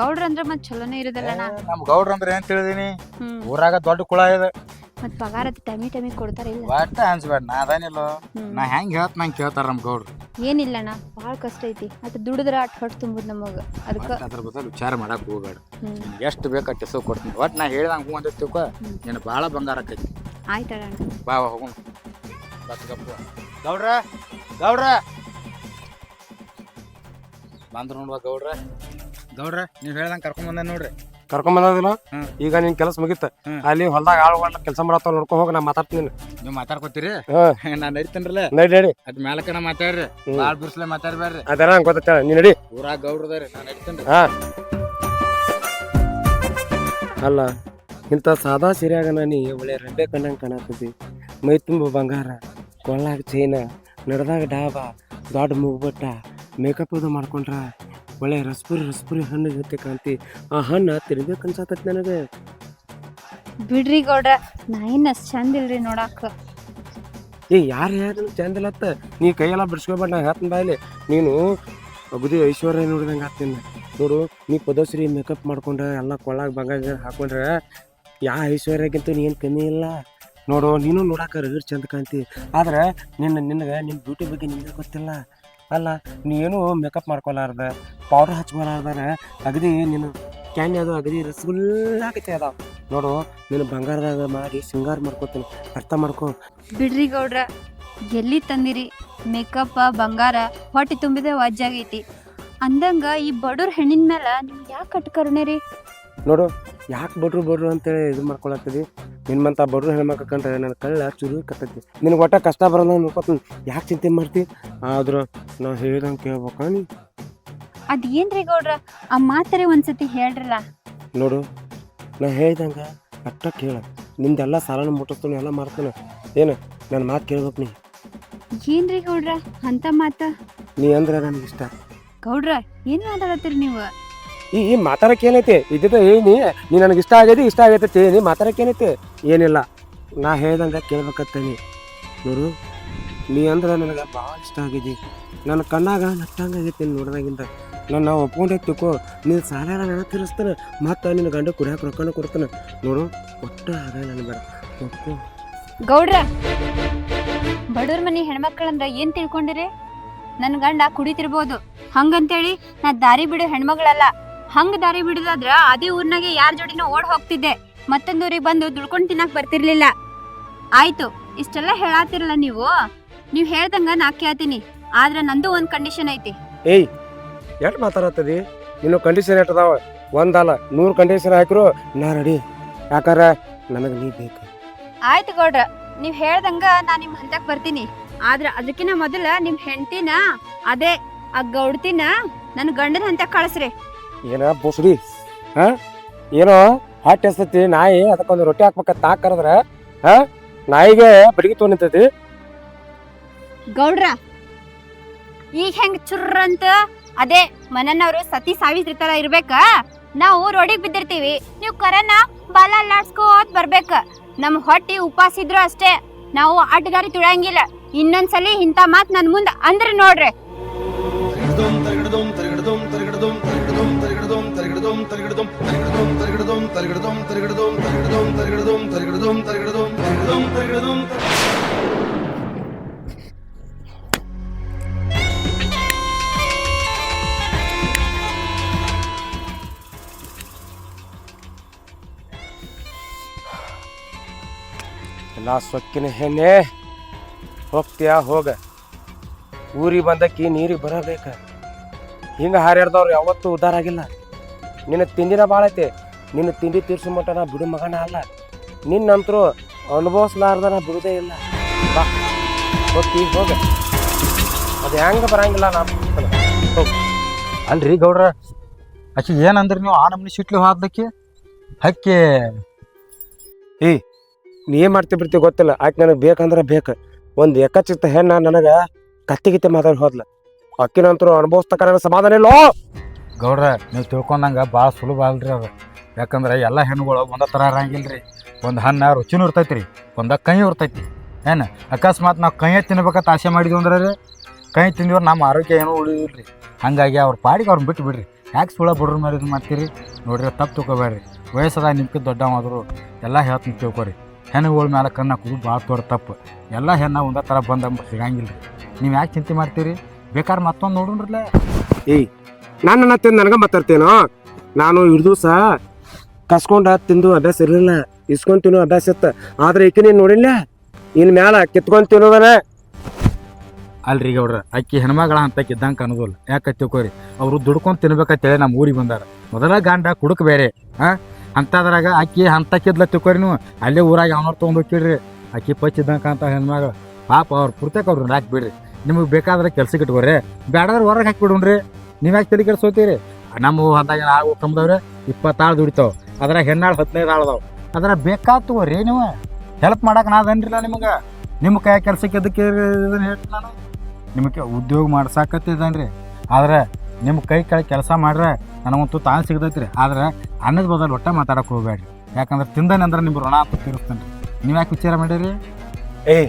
ಗೌಡ್ರ ಅಂದ್ರ ಮತ್ ಚಲೋನೇ ಇರೋದಲ್ಲಣ್ಣ ನಮ್ ಗೌಡ್ರ ಅಂದ್ರೆ ಏನ್ ತಿಳಿದೀನಿ? ಹ್ಮ್. ಊರಾಗ ದೊಡ್ಡ ಕುಳ ಇದೆ. ಮತ್ ಪಗಾರ ಟೈಮಿ ಟಮಿ ಕೊಡ್ತಾರ ಇಲ್ಲ? ಒಟ್ಟ ಅನ್ಸ್ಬೇಡ ನಾ ಅದಾನಿಲ್ಲ. ನಾ ಹೆಂಗ್ ಹೇಳ್ತ ನಂಗೆ ಕೇಳ್ತಾರ ನಮ್ ಗೌಡ್ರು. ಏನಿಲ್ಲಣ್ಣ ಬಾಳ ಕಷ್ಟ ಐತಿ. ಅದ್ ದುಡಿದ್ರ ಅಟ್ ಹೊಟ್ಟು ತುಂಬುದ್ ನಮಗ. ಅದಕ್ಕ ಒಟ್ಟ್ ಅದ್ರ ಬದಲು ವಿಚಾರ ಮಾಡಕ್ ಹೋಗ್ಬೇಡ. ಹ್ಮ್. ಎಷ್ಟು ಬೇಕು ಅಷ್ಟು ಕೊಡ್ತೀನಿ. ಒಟ್ ನಾ ಹೇಳ್ದಂಗ ಹೂ ಅಂತ ತಿಳ್ಕೊ. ನೀನು ಭಾಳ ಬಂಗಾರ ಆಕೈತಿ. ಆಯ್ತಣ್ಣ ಬಾ ಹೋಗೋಣ ಬಸ್ಗಪ್ಪ ಗೌಡ್ರ ಗೌಡ್ರ. ಬಂದ್ರು ನೋಡುವ ಗೌಡ್ರ. ಗೌಡ್ರ ನೀವ್ ಹೇಳ್ದಂಗೆ ಕರ್ಕೊಂಡ್ ಬಂದ ನೋಡ್ರಿ. ಕರ್ಕೊಂಡ್ ಬಂದಿಲ್ಲ ಹ್ಮ್. ಈಗ ನಿನ್ ಕೆಲಸ ಮುಗಿತ. ಹ್ಮ್. ಅಲ್ಲಿ ಹೊಲ್ದಾಗ ಆಳುಗಳ ಕೆಲಸ ಮಾಡತ್ತಾವ ನೋಡ್ಕೊಂಡ್ ಹೋಗಿ ನಾ ಮಾತಾಡ್ತೀನಿ ನೀವ್ ಮಾತಾಡ್ಕೊತೀರಿ? ಹ್ಮ್. ನಾ ನಡೀತೇನ್ರಲ್ಲ? ನಡಿ ನಡಿ. ಅದ್ ಮ್ಯಾಲಕನ ಮಾತಾಡ್ರಿ. ಹ್ಮ್. ಬಾಳ್ ಬಿರ್ಸ್ಲೆ ಮಾತಾಡ್ಬೇಡ್ರಿ ಅದೆಲ್ಲ ನಂಗೆ ಗೊತ್ತ ನೀ ನಡಿ. ಊರಾಗ ಗೌಡ್ರದಾರಿ ನಾ ನಡೀತೇನ್ರಿ. ಹಾ. ಅಲ್ಲ ಇಂಥ ಸಾದಾ ಸೀರೆಯಾಗ ನೀ ಒಳ್ಳೆ ರೆಂಬೆ ಕಂಡಂಗೆ ಕಾಣತ್ತದಿ ಮೈ ತುಂಬ ಬಂಗಾರ ಕೊಳ್ಳಾಗ ಚೈನ ನಡೆದಾಗ ಡಾಬಾ ದೊಡ್ಡ ಮೂಗ್ಬಟ್ಟ ಮೇಕಪ್ ಇದು ಮಾಡ್ಕೊಂಡ್ರ. ಒಳ್ಳೆ ರಸ್ಪುರಿ ರಸ್ಪುರಿ ಹಣ್ಣು ಜೊತೆ ಕಾಂತಿ ಆ ಹಣ್ಣು ತಿನ್ಬೇಕು ಅನ್ಸತ್ತೈತಿ ನನಗೆ. ಬಿಡ್ರಿ ಗೌಡ್ರ ನಾ ಏನ್ ಅಷ್ಟ್ ಚಂದ ಇಲ್ರಿ ನೋಡಾಕ. ಏ ಯಾರು ಯಾರು ಚಂದಿಲ್ಲತ್ತ ನೀ ಕೈಯೆಲ್ಲ ಬಿಡ್ಸ್ಕೊಬೇಡ ನಾ ಹೇಳ್ತೀನಿ ಬಾಯ್ಲಿ ನೀನು ಅಗದಿ ಐಶ್ವರ್ಯ ನೋಡಿದಂಗೆ ಆಗ್ತೀನಿ. ನೋಡು ನೀ ಪದಶ್ರೀ ಮೇಕಪ್ ಮಾಡ್ಕೊಂಡ್ರೆ ಎಲ್ಲ ಕೊಳ್ಳಾಗ ಬಂಗಾರ ಹಾಕೊಂಡ್ರೆ ಯಾ ಐಶ್ವರ್ಯಕ್ಕಿಂತ ನೀನು ಕಮ್ಮಿ ಇಲ್ಲ. ನೋಡು ನೀನು ನೋಡಾಕ ರಗಡ್ ಚಂದ ಕಾಣ್ತಿ. ಆದ್ರೆ ನಿನ್ನ ನಿನಗೆ ನಿನ್ನ ಬ್ಯೂಟಿ ಬಗ್ಗೆ ನಿಮಗೆ ಗೊತ್ತಿಲ್ಲ. ಅಲ್ಲ ನೀನು ಮೇಕಪ್ ಮಾಡ್ಕೊಲಾರ್ದ ಪೌಡರ್ ಹಚ್ಕೊಲಾರ್ದಾರ ಅಗದಿ ನೀನು ಕ್ಯಾನ್ ಅದು ಅಗದಿ ರಸಗುಲ್ಲಾಗತ್ತೆ ಅದಾವ ನೋಡು ನೀನು ಬಂಗಾರದಾಗ ಮಾಡಿ ಸಿಂಗಾರ ಮಾಡ್ಕೋತೀನಿ ಅರ್ಥ ಮಾಡ್ಕೊ. ಬಿಡ್ರಿ ಗೌಡ್ರ ಎಲ್ಲಿ ತಂದಿರಿ? ಮೇಕಪ್ ಬಂಗಾರ ಹೊಟ್ಟೆ ತುಂಬಿದ ವಜ್ಜಾಗೈತಿ ಅಂದಂಗ ಈ ಬಡವ್ರ ಹೆಣ್ಣಿನ ಮೇಲೆ ನಿಮ್ಗೆ ಯಾಕೆ ಕಟ್ಕರುಣೆ ರೀ? ನೋಡು ಯಾಕೆ ಬಡ್ರು ಬಡ್ರು ಅಂತೇಳಿ ಇದು ಮಾಡ್ಕೊಳತ್ತದಿ ನಿಮ್ಮಂಥ ಬಡ್ರು ಹೆಣ್ಮಕ್ಳು ಕಂಡ್ರೆ ನನ್ನ ಕಳ್ಳ ಚುರು ಕತ್ತೈತಿ ನಿನಗೆ ಒಟ್ಟ ಕಷ್ಟ ಬರಲ್ಲ ನೋಡ್ಕೊತೀನಿ ಯಾಕೆ ಚಿಂತೆ ಮಾಡ್ತಿ? ಆದ್ರೆ ನಾವು ಹೇಳ್ದಂಗೆ ಕೇಳ್ಬೇಕ ನೀ? ಏನು ಏನ್ರಿ ಗೌಡ್ರ? ಆ ಮಾತರೆ ಒಂದ್ಸತಿ ಹೇಳ್ರಲ್ಲ. ನೋಡು ನಾ ಹೇಳ್ದಂಗೆ ಅಟ್ಟ ಕೇಳ. ನಿಂದೆಲ್ಲ ಸಾಲನ ಮುಟ್ಟಿಸ್ತೀನಿ ಎಲ್ಲ ಮಾಡ್ತಾನೆ. ಏನು ನನ್ನ ಮಾತು ಕೇಳ್ಬೇಕು ನೀ? ಏನ್ರಿ ಗೌಡ್ರ ಅಂತ ಮಾತು? ನೀ ಅಂದ್ರೆ ನನಗೆ ಇಷ್ಟ. ಗೌಡ್ರ ಏನು ಮಾತಾಡತ್ತೀರಿ ನೀವು? ಈ ಈ ಮಾತಾಡಕ್ಕೆ ಏನೈತಿ? ಇದ್ದಿದ್ದ ಏನಿ ನೀ ನನಗೆ ಇಷ್ಟ ಆಗೈತಿ ಇಷ್ಟ ಆಗೈತೆ ನೀ ಮಾತಾಡಕ್ಕೆ ಏನೈತಿ? ಏನಿಲ್ಲ. ನಾ ಹೇಳ್ದಂಗೆ ಕೇಳ್ಬೇಕತ್ತೇನಿ. ನೋಡು ನೀ ಅಂದ್ರೆ ನನಗೆ ಭಾಳ ಇಷ್ಟ ಆಗಿದ್ದಿ ನನ್ನ ಕಣ್ಣಾಗ ನಟ್ಟಂಗೆ ಆಗೈತಿ ನೀನು ನೋಡ್ದಾಗಿಂದ. ನಾನು ನಾವು ಒಪ್ಕೊಂಡೆ ತಿಳ್ಕೊ ನೀನು ಸಾಲ ನನ್ನ ತೀರಿಸ್ತಾನೆ ಮತ್ತೆ ನಿನ್ನ ಗಂಡ ಕುಡಿಯೋಕೆ ರೊಕ್ಕನ ಕೊಡ್ತಾನೆ. ನೋಡು, ಒಟ್ಟು ಆಗ ನನಗೆ ಬೇಡ. ಗೌಡ್ರ, ಬಡವ್ರ ಮನೆ ಹೆಣ್ಮಕ್ಳಂದ್ರೆ ಏನು ತಿಳ್ಕೊಂಡಿರಿ? ನನ್ನ ಗಂಡ ಕುಡಿತಿರ್ಬೋದು. ಹಂಗಂತೇಳಿ ನಾ ದಾರಿ ಬಿಡೋ ಹೆಣ್ಮಗಳಲ್ಲ. ಹಂಗ ದಾರಿ ಬಿಡುದಾದ್ರ ಅದೇ ಊರ್ನಾಗೆ ಯಾರ ಜೋಡಿನ ಓಡ್ ಹೋಗ್ತಿದ್ದೆ. ಮತ್ತೊಂದೂರಿಗೆ ಬಂದು ದುಡ್ಕೊಂಡು ತಿನ್ನಕ್ ಬರ್ತಿರ್ಲಿಲ್ಲ. ಆಯ್ತು ಇಷ್ಟೆಲ್ಲ ಹೇಳಾತಿರಲ್ಲ ನೀವು? ನೀವು ಹೇಳ್ದಂಗ ನಾ ಕೇಳ್ತೀನಿ. ಆದ್ರೆ ನಂದು ಒಂದ್ ಕಂಡೀಷನ್ ಐತಿ. ಏಯ್ ಎಷ್ಟು ಮಾತಾಡತ್ತದಿ? ಇನ್ನು ಕಂಡೀಷನ್ ಎಟ್ಟದಾವ ಒಂದಲ್ಲ ನೂರು ಕಂಡೀಷನ್ ಹಾಕಿರು ನಾ ರೆಡಿ ಯಾಕಾರ ನನಗೆ ನೀ ಬೇಕು. ಆಯ್ತು ಗೌಡ್ರ ನೀವು ಹೇಳ್ದಂಗ ನಾ ನಿಮ್ ಹಂತಕ್ ಬರ್ತೀನಿ. ಆದ್ರ ಅದಕ್ಕಿಂತ ಮೊದಲ ನಿಮ್ ಹೆಂಡತಿನ ಅದೇ ಆ ಗೌಡ್ತಿನ ನನ್ ಗಂಡನ ಹಂತಕ್ ಕಳಿಸ್ರಿ. ಏನ ಬುಸ್ಡಿ ಹಾ? ಏನೋ ಹಾಟ್ ಎಸ್ತತಿ ನಾಯಿ ಅದಕ್ಕೊಂದು ರೊಟ್ಟಿ ಹಾಕ್ಬೇಕ ತಾಕ್ ಕರೆದ್ರ ಹಾ? ನಾಯಿಗೆ ಬಡಿಗೆ ನಿಂತೈತಿ. ಗೌಡ್ರ ಈಗ ಹೆಂಗ್ ಚುರ್ರ ಅಂತ? ಅದೇ ಮನನವರು ಸತಿ ಸಾವಿತ್ರಿ ತರ ಇರ್ಬೇಕ. ನಾವು ರೋಡಿಗೆ ಬಿದ್ದಿರ್ತೀವಿ. ನೀವು ಕರನ ಬಾಲ ಅಲ್ಲಾಡ್ಸ್ಕೋತ್ ಬರ್ಬೇಕ. ನಮ್ ಹೊಟ್ಟಿ ಉಪಾಸಿದ್ರು ಅಷ್ಟೇ. ನಾವು ಆಟಗಾರಿ ತುಳಂಗಿಲ್ಲ ಇನ್ನೊಂದ್ಸಲಿ ಇಂಥ ಮಾತ್ ನನ್ ಮುಂದ್ ಅಂದ್ರೆ ನೋಡ್ರಿ. ಸೊಕ್ಕಿನ ಹೆಣ್ಣೆ ಹೋಗ್ತೀಯಾ ಹೋಗ ಊರಿಗೆ ಬಂದಕ್ಕಿ ನೀರಿಗೆ ಬರಬೇಕ ಹಿಂಗ ಹಾರ್ಯಾಡ್ದವ್ರು ಯಾವತ್ತೂ ಉದ್ಧಾರ ಆಗಿಲ್ಲ ನಿನ್ನ ತಿಂಡಿನ ಭಾಳ ಐತಿ. ನಿನ್ನ ತಿಂಡಿ ತೀರ್ಸೋ ಮಟ್ಟ ನಾ ಬಿಡು ಮಗನ ಅಲ್ಲ. ನಿನ್ನಂತರೂ ಅನುಭವಿಸ್ಲಾರ್ದ ನಾ ಬಿಡುದೇ ಇಲ್ಲ. ಬಾ ಹೋಗಿ ಹೋಗ. ಅದು ಹೆಂಗೆ ಬರಂಗಿಲ್ಲ ನಾನು. ಹೋಗ್. ಅಲ್ರಿ ಗೌಡ್ರ ಆಕಿ ಏನಂದ್ರಿ ನೀವು ಆ ನಮ್ನಿ ಸಿಟ್ಲಿ ಹೋದಕ್ಕೆ ಹಕ್ಕಿ. ನೀ ಏನ್ ಮಾಡ್ತಿ ಬಿಡ್ತಿ ಗೊತ್ತಿಲ್ಲ. ಆಕೆ ನನಗೆ ಬೇಕಂದ್ರೆ ಬೇಕು. ಒಂದು ಎಕ್ಕಚಿತ್ತ ಹೆಣ್ಣ ನನಗೆ ಕತ್ತಿಗಿತ್ತೆ ಮಾತಾಡಿ ಹೋದ್ಲ. ಅಕ್ಕಿನಂತರೂ ಅನುಭವಿಸ್ತಕ್ಕ ನನಗೆ ಸಮಾಧಾನ ಇಲ್ಲೋ? ಗೌಡ್ರ, ನೀವು ತಿಳ್ಕೊಂಡಂಗ ಭಾಳ ಸುಲಭ ಅಲ್ರಿ ಅದು. ಯಾಕಂದ್ರೆ ಎಲ್ಲ ಹೆಣ್ಣುಗಳು ಒಂದೇ ಥರ ಇರಂಗಿಲ್ರಿ. ಒಂದು ಹಣ್ಣ ರುಚಿನೂ ಇರ್ತೈತಿ ರೀ ಒಂದ ಕೈ ಇರ್ತೈತಿ. ಏನು? ಅಕಸ್ಮಾತ್ ನಾವು ಕೈಯೇ ತಿನ್ಬೇಕಂತ ಆಸೆ ಮಾಡಿದ್ವಿ ಅಂದ್ರೆ ರೀ, ಕೈ ತಿಂದಿವ್ರು ನಮ್ಮ ಆರೋಗ್ಯ ಏನೂ ಉಳಿದಿಲ್ಲ ರೀ ಹಾಗಾಗಿ ಅವ್ರ ಪಾಡಿಗೆ ಅವ್ರನ್ನ ಬಿಟ್ಟು ಬಿಡ್ರಿ. ಯಾಕೆ ಸುಳ ಬಡ್ರ ಮೇಲೆ ಇದು ಮಾಡ್ತೀರಿ? ನೋಡ್ರಿ, ತಪ್ಪು ತಿಳ್ಕೊಬೇಡ್ರಿ. ವಯಸ್ಸದ ನಿಮ್ಗೆ ದೊಡ್ಡವಾದ್ರು ಎಲ್ಲ ಹೇಳ್ತೀನಿ ತಿಳ್ಕೊರಿ. ಹೆಣ್ಣುಗಳ ಮೇಲೆ ಕಣ್ಣು ಹಾಕೋದು ಭಾಳ ದೊಡ್ಡ ತಪ್ಪು. ಎಲ್ಲ ಹೆಣ್ಣು ಒಂದೇ ಥರ ಬಂದ ಸಿಗಂಗಿಲ್ಲ ರೀ ನೀವು ಯಾಕೆ ಚಿಂತೆ ಮಾಡ್ತೀರಿ? ಬೇಕಾದ್ರೆ ಮತ್ತೊಂದು ನೋಡ್ರಲ್ಲ ಏಯ್ ನನ್ನ ತಿಂದು ನನಗೆ ಮಾತಾಡ್ತೇನೋ ನಾನು ಹಿಡಿದು ಸಹ ಕಸ್ಕೊಂಡ ತಿಂದು ಅಭ್ಯಾಸ ಇರಲಿಲ್ಲ. ಇಸ್ಕೊಂಡ್ ತಿನ್ನೋ ಅಭ್ಯಾಸ ಇತ್ತು. ಆದ್ರೆ ಈಕೆ ನೀನು ನೋಡಿಲ್ಲ? ಇನ್ ಮ್ಯಾಲ ಕಿತ್ಕೊಂಡ್ ತಿನ್ನೋದನ? ಅಲ್ರಿ ಅವ್ರ ಅಕ್ಕಿ ಹೆಣ್ಮಗಳ ಅಂತಕ್ಕೆ ಇದ್ದಂಗೆ ಅನ್ನೋದಿಲ್ಲ ಯಾಕೆ ತಿಳ್ಕೊರಿ? ಅವರು ದುಡ್ಕೊಂಡು ತಿನ್ಬೇಕಂತೇಳಿ ನಮ್ಮ ಊರಿಗೆ ಬಂದಾರ. ಮೊದಲ ಗಂಡ ಕುಡುಕ್ ಬೇರೆ ಹಾಂ ಅಂತದ್ರಾಗ ಅಕ್ಕಿ ಅಂತಕ್ಕಿದ್ಲ ತಿಳ್ಕೊರಿ ನೀವು. ಅಲ್ಲೇ ಊರಾಗ ಯಾವನವ್ರು ತೊಗೊಂಡು ಹೋಗಿಡ್ರಿ ಅಕ್ಕಿ ಪಚ್ಚಿದ್ದಂಕ ಅಂತ ಹೆಣ್ಮಗಳು. ಪಾಪ ಅವ್ರು ಪುರ್ತಕ್ಕೆ ಅವ್ರನ್ನ ಹಾಕಿ ಬಿಡ್ರಿ. ನಿಮಗೆ ಬೇಕಾದ್ರೆ ಕೆಲ್ಸಕ್ಕೆ ಇಟ್ಕೋರಿ. ಬೇಡದ್ರೆ ಹೊರಗೆ ಹಾಕಿಬಿಡ್ರಿ ನೀವು ಯಾಕೆ ತಲೆ ಕೆಡ್ಸೋತೀರಿ ನಮ್ಮ ಹೊಲ್ದಾಗ ಆಗೋ ಕಂಬದವ್ರೆ ಇಪ್ಪತ್ತಾಳು ದುಡಿತಾವೆ. ಅದ್ರಾಗ ಹೆಣ್ಣಾಳು ಹದಿನೈದು ಆಳ್ದಾವ ಅದ್ರ ಬೇಕಾದ್ ತಗೋರಿ ನೀವು. ಹೆಲ್ಪ್ ಮಾಡಕ್ಕೆ ನಾದನ್ರಿಲ್ಲ ನಿಮಗೆ. ನಿಮ್ಮ ಕೈ ಕೆಲಸಕ್ಕೆ ಎದಕ್ಕೆ ಇದನ್ನು ನಾನು? ನಿಮಗೆ ಉದ್ಯೋಗ ಮಾಡ್ಸಾಕತ್ತಿದ್ದಾನ್ರಿ ಆದ್ರೆ ನಿಮ್ಮ ಕೈ ಕೆಳಗೆ ಕೆಲಸ ಮಾಡ್ರೆ ನನಗಂತೂ ತಾನು ಸಿಗ್ತೈತ್ರಿ. ಆದ್ರೆ ಅನ್ನದ ಬದಲು ಒಟ್ಟ ಮಾತಾಡಕ್ಕೆ ಹೋಗ್ಬೇಡ್ರಿ. ಯಾಕಂದ್ರೆ ತಿಂದನೆ ಅಂದ್ರೆ ನಿಮ್ಮ ಋಣ ಅಂತ ರೀ ನೀವು ಯಾಕೆ ವಿಚಾರ ಮಾಡಿರಿ? ಏಯ್,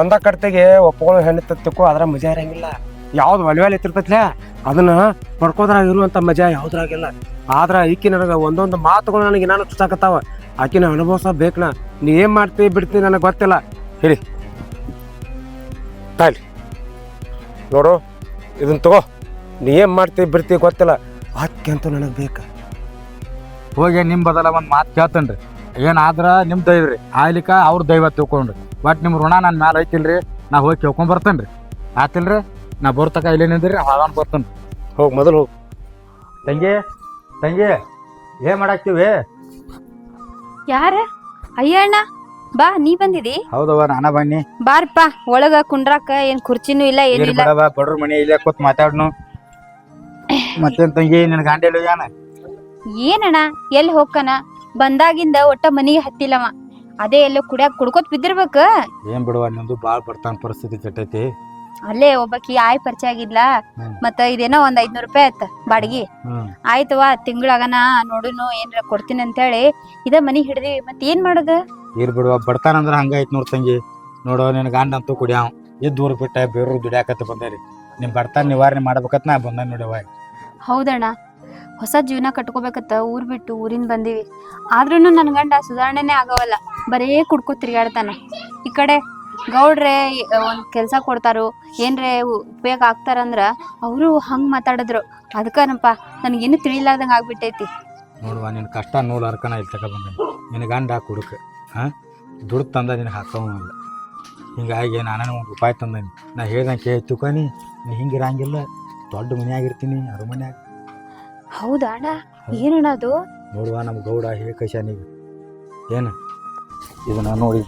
ಒಂದ ಕಡ್ತಿಗೆ ಒಪ್ಪಗಳು ಹೆಣ್ಣು ತತ್ತಕ್ಕೂ ಅದ್ರ ಮಜಾ ಇರಂಗಿಲ್ಲ. ಯಾವ್ದು ಒಲವೆಲ್ ಎತ್ತಿರ್ತೈತ್ಲೆ ಅದನ್ನ ಪಡ್ಕೋದ್ರಾಗ ಇರುವಂತ ಮಜಾ ಯಾವ್ದ್ರಾಗಿಲ್ಲ. ಆದ್ರ ಈಕಿ ನನಗೆ ಒಂದೊಂದು ಮಾತುಗಳು ನನಗೆ ನಾನು ಚುಚ್ಚಾಕತ್ತಾವ. ಆಕಿನ ಅನುಭವಿಸ ಬೇಕನ. ನೀ ಏನ್ ಮಾಡ್ತಿ, ಬಿಡ್ತಿ ನನಗೆ ಗೊತ್ತಿಲ್ಲ. ಹೇಳಿ ತಾಳಿ ನೋಡು ಇದನ್ನ ತಗೋ. ನೀ ಏನ್ ಮಾಡ್ತಿ, ಬಿಡ್ತಿ ಗೊತ್ತಿಲ್ಲ. ಆಕೆ ಅಂತೂ ನನಗೆ ಬೇಕು. ಹೋಗಿ ನಿಮ್ಮ ಬದಲ ಒಂದು ಮಾತು ಕೇಳ್ತೇನೆ ರೀ ಏನಾದ್ರೆ ನಿಮ್ಮ ದೈವ ರೀ. ಆಯ್ಲಿಕ್ಕ ಅವ್ರ ದೈವ ತಿಳ್ಕೊಂಡ್ರಿ. ಬಟ್ ನಿಮ್ಮ ಋಣ ನನ್ನ ಮ್ಯಾಲ ಐತಿಲ್ರಿ. ನಾ ಹೋಗಿ ಕೇಳ್ಕೊಂಡ್ ಬರ್ತೇನೆ ರೀ ಆತಿಲ್ರಿ? ನಾ ಬರ್ತಕ ಇಲ್ಲೇ ನಿಂದ್ರಿ ಬರ್ತನ್ ಬರ್ತೇನೆ. ಹೋಗಿ ಮೊದಲು ಹೋಗಿ. ತಂಗಿ ತಂಗಿ ಏನ್ ಮಾಡಾಕ್ತಿವಿ? ಯಾರ? ಅಯ್ಯ ಅಣ್ಣ ಬಾ ನೀ ಬಂದಿದಿ? ಹೌದವ್ವ ನಾನ ಬನ್ನಿ. ಬಾರಪ್ಪ ಒಳಗ ಕುಂಡ್ರಾಕ ಏನ್ ಕುರ್ಚಿನೂ ಇಲ್ಲ ಇಲ್ಲಿ ಏನಿಲ್ಲ ಬಡವ ಬಡ್ರ ಮನೆ ಇಲ್ಲೇ ಕೂತ್ ಮಾತಾಡ್ನು. ಮತ್ತೇನ್ ತಂಗಿ ನಿನ್ ಗಾಂಡಿ ಯಾನ ಏನಣ್ಣ ಎಲ್ಲಿ ಹೋಗ್ಕನ? ಬಂದಾಗಿಂದ ಒಟ್ಟ ಮನಿಗೆ ಹತ್ತಿಲ್ಲವ. ಅದೇ ಎಲ್ಲೋ ಕುಡಿಯಾಕ ಕುಡ್ಕೋತ್ ಬಿದ್ದಿರ್ಬೇಕ? ಏನ್ ಬಿಡುವ ನಿಂದು ಬಾಳ್ ಬರ್ತಾನ ಪರಿಸ್ಥಿತಿ ಕೆಟ್ಟೈತಿ. ಅಲ್ಲೇ ಒಬ್ಬಕಿ ಆಯ್ ಪರಿಚಯ ಆಗಿದ್ಲ? ಮತ್ತ ಇದೇನೋ ಒಂದ್ ಐದ್ನೂರ್ ರೂಪಾಯಿ ಆಯ್ತ ಬಾಡಿಗೆ. ಆಯ್ತವಾ ತಿಂಗಳಾಗನ ನೋಡುನು ಏನ್ರ ಕೊಡ್ತೀನಿ ಅಂತೇಳಿ ಇದ ಮನಿ ಹಿಡ್ದಿ ಮತ್ ಏನ್ ಮಾಡೋದು? ಇರ್ ಬಿಡುವ ಬಡತನ ಅಂದ್ರ ಹಂಗ ಐತ್ ನೋಡ್ ತಂಗಿ. ನೋಡು ನಿನ್ ಗಂಡ ಅಂತೂ ಕುಡಿಯಾವ್. ಇದ್ ಊರ್ ಬಿಟ್ಟ ಬೇರೆ ದುಡಿಯಾಕತ್ತ ಬಂದೇರಿ. ನಿಮ್ ಬರ್ತಾನ ನಿವಾರಣೆ ಮಾಡ್ಬೇಕತ್ ನಾ ಬಂದ ನೋಡವ ಹೌದಣ್ಣ. ಹೊಸ ಜೀವನ ಕಟ್ಕೋಬೇಕತ್ತ ಊರ್ ಬಿಟ್ಟು ಊರಿಂದ ಬಂದಿವಿ. ಆದ್ರೂ ನನ್ ಗಂಡ ಸುಧಾರಣೆನೇ ಆಗವಲ್ಲ. ಬರೇ ಕುಡ್ಕೋ ತಿರ್ಗಾಡ್ತಾನ. ಈ ಕಡೆ ಗೌಡ್ರೆ ಒಂದ್ ಕೆಲಸ ಕೊಡ್ತಾರು. ಏನ್ರೆ ಉಪಯೋಗ ಆಗ್ತಾರಂದ್ರ ಅವರು ಹಂಗ್ ಮಾತಾಡಿದ್ರು. ಅದಕ್ಕನಪ್ಪ ಏನು ತಿಳಿಲಾರ್ದಂಗ ಆಗ್ಬಿಟ್ಟೈತಿ. ನೋಡುವ ನಿನ್ ಕಷ್ಟ ನೂಲ್ ಹರ್ಕನ ಇಲ್ಲಿ ತಕ ನಿನ್ನ ಗಂಡ ಕುಡುಕ ಹಾಂ ದುಡ್ಡು ತಂದ ನಿನಗೆ ಹಾಕವಲ್ಲ ಹಿಂಗಾಗಿ ನಾನು ಒಂದು ಉಪಾಯ ತಂದನಿ. ನಾ ಹೇಳ್ದಂಗೆ ಕೇಳಿ ತುಕೋನಿ ನೀ. ಹಿಂಗಿರಂಗಿಲ್ಲ ದೊಡ್ಡ ಮನೆಯಾಗಿರ್ತೀನಿ ಅರು ಮನ್ಯಾಗ ಹೌದಾ ಅಣ್ಣ? ಏನಣ್ಣ ಅದು? ನೋಡುವ ನಮ್ಮ ಗೌಡ ಹೇಳ್ಕಶ ನೀವು ಏನು? ಇದನ್ನ ನೋಡಿ.